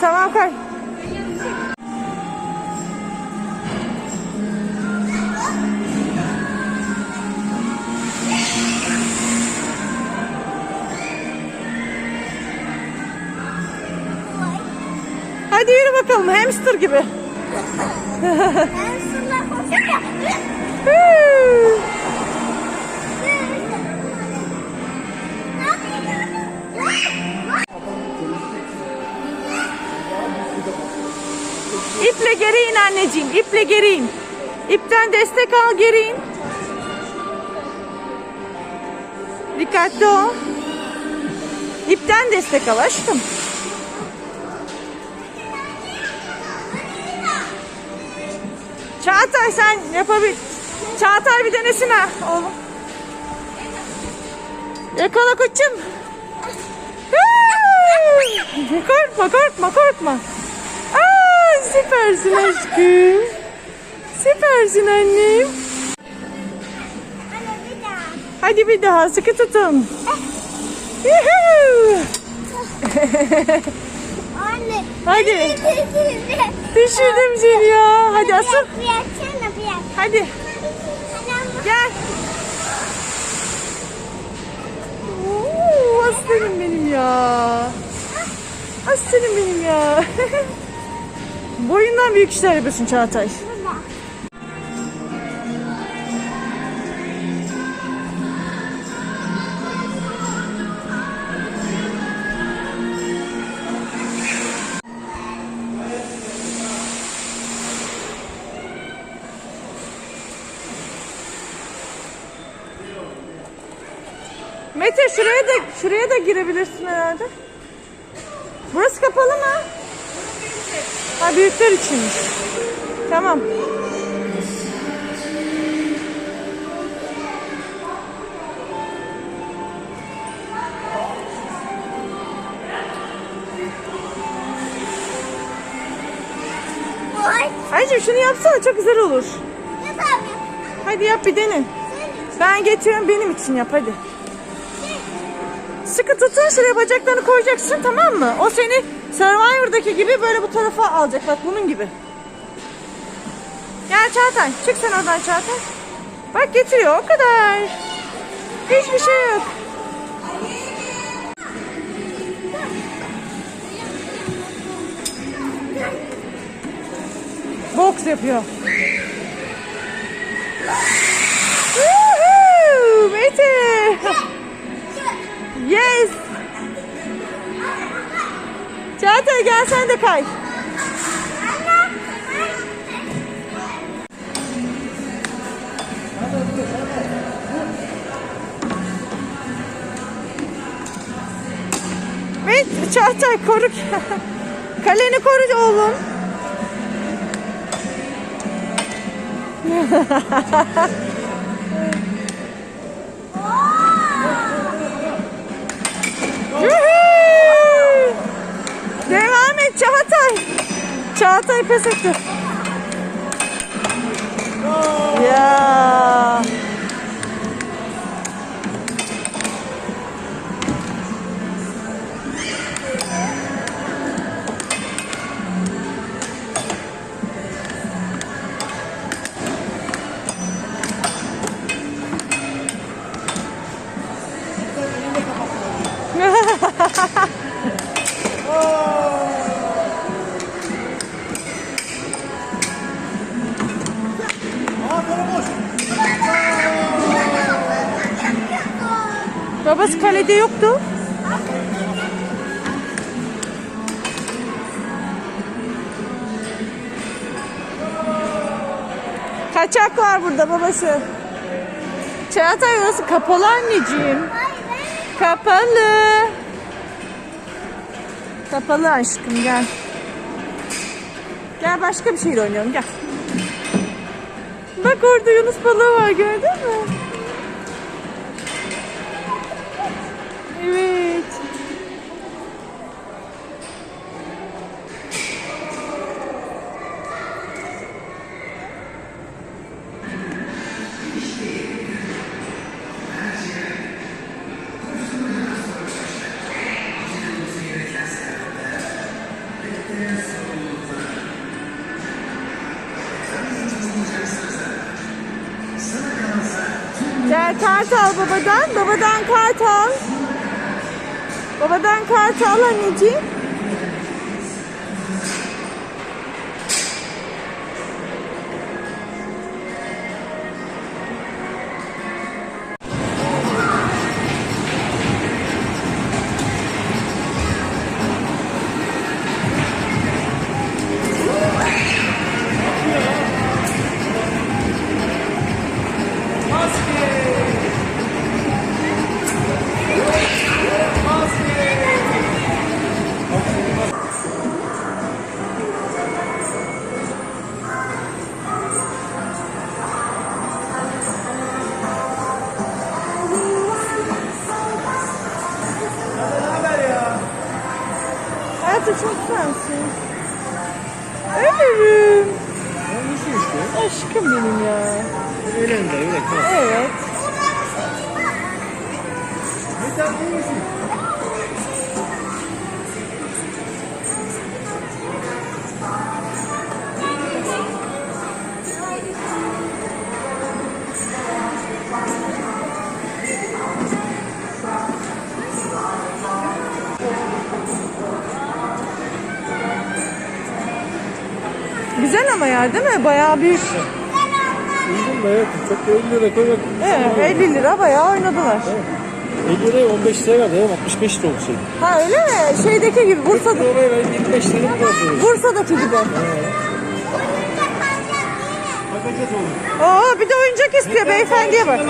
Tamam koy. Hadi yürü bakalım hamster gibi. Hamsterlar koşuyor. Anneciğim. iple geri in. İpten destek al geri in. Dikkatli ol. İpten destek al aşkım. Çağatay sen yapabil. Çağatay bir denesene oğlum. Yakala koçum. Korkma korkma korkma. Süpersin aşkım. Süpersin annem. Hadi bir daha sıkı tutun. Anne. Hadi. Düşürdüm. Seni ya. Hadi asıl. Hadi gel. Oo, aslanım benim ya. Aslanım benim ya. Boyundan büyük işler yapıyorsun Çağatay. Mete şuraya da şuraya da girebilirsin herhalde. Burası kapalı mı? Ha büyükler içinmiş. Tamam. Anneciğim şunu yapsana çok güzel olur. Hadi yap bir dene. Ben getiriyorum benim için yap hadi. Sıkı tutun şuraya bacaklarını koyacaksın tamam mı? O seni Survivor'daki gibi böyle bu tarafa alacak bak bunun gibi. Gel Çağatay çık sen oradan Çağatay. Bak getiriyor o kadar. Hiçbir şey yok. Boks yapıyor. Gel sen de kay. Met, Çağatay koru. Kaleni koru oğlum. Çağatay pes etti. Ya. Babası kalede yoktu. Kaçak var burada babası. Çağatay orası kapalı anneciğim. Kapalı. Kapalı aşkım gel. Gel başka bir şeyle oynayalım gel. Bak orada Yunus balığı var gördün mü? Kart al babadan. Babadan kart al. Babadan kart al anneciğim. Misin? Ölürüm. Hangisi işte? Aşkım benim ya. Eğlendi öyle kal. Evet. Yeter iyi misin? Ama ya değil mi? Bayağı büyük. Uygun da evet. Çok da 50 lira koy bak. Evet, 50 lira bayağı oynadılar. 50 liraya 15 liraya verdi. 65 lira olsaydı. Ha öyle mi? Şeydeki gibi, Bursa'da, Oraya ver 25 lira mı? Bursa'daki gibi. Oğlum. Oo bir de oyuncak istiyor beyefendiye bak.